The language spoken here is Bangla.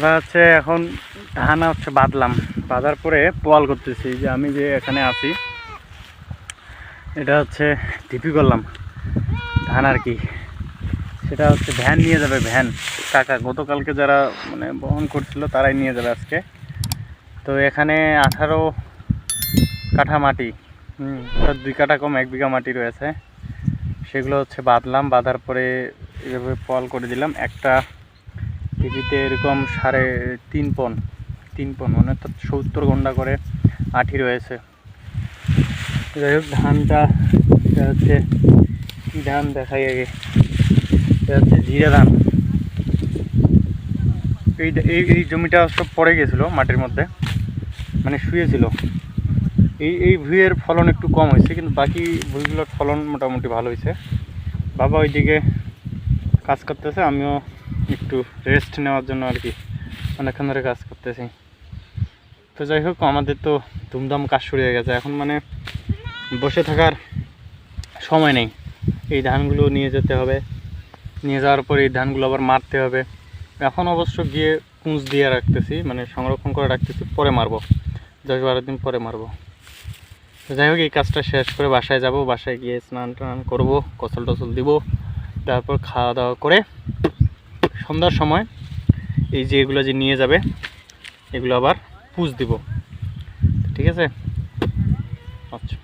কথা হচ্ছে এখন ধান হচ্ছে বাঁধলাম বাঁধার পরে পোয়াল করতেছি, যে আমি যে এখানে আছি, এটা হচ্ছে ঢিপি করলাম, ধান আর কি। সেটা হচ্ছে ভ্যান নিয়ে যাবে, ভ্যান। কাকা, গতকালকে যারা মানে বহন করছিল, তারাই নিয়ে যাবে আজকে। তো এখানে আঠারো কাঠা মাটি, হুম দুই কাঠা কম, এক বিঘা মাটি রয়েছে। সেগুলো হচ্ছে বাঁধলাম বাঁধার পরে এভাবে পল করে দিলাম। একটা টিভিতে এরকম সাড়ে তিন পন তিন পন মানে অর্থাৎ সত্তর ঘণ্টা করে আঠি রয়েছে। যাই হোক, ধানটা হচ্ছে কী ধান দেখাই আগে? হচ্ছে জিরে ধান। এই এই এই জমিটা সব পড়ে গেছিল মাটির মধ্যে মানে শুয়েছিল। এই এই ভুঁইয়ের ফলন একটু কম হয়েছে, কিন্তু বাকি ভুঁইগুলোর ফলন মোটামুটি ভালো হয়েছে। বাবা ওইদিকে কাজ করতেছে, আমিও একটু রেস্ট নেওয়ার জন্য আর কি অনেকক্ষণ ধরে কাজ করতেছি। তো যাই হোক, আমাদের তো ধুমধাম কাজ শুরু হয়ে গেছে। এখন মানে বসে থাকার সময় নেই। এই ধানগুলো নিয়ে যেতে হবে। নিয়ে যাওয়ার পরে এই ধানগুলো আবার মারতে হবে। এখন অবশ্য গিয়ে পুঁজ দিয়ে রাখতেছি মানে সংরক্ষণ করে রাখতেছি, পরে মারবো। দশ বারো দিন পরে মারবো। তো যাই হোক, এই কাজটা শেষ করে বাসায় যাব। বাসায় গিয়ে স্নান টান করব কসল টসল দিব, তারপর খাওয়া দাওয়া করে সন্ধ্যার সময় এই যে এগুলো যে নিয়ে যাবে, এগুলো আবার পুষ দিব। ঠিক আছে? আচ্ছা।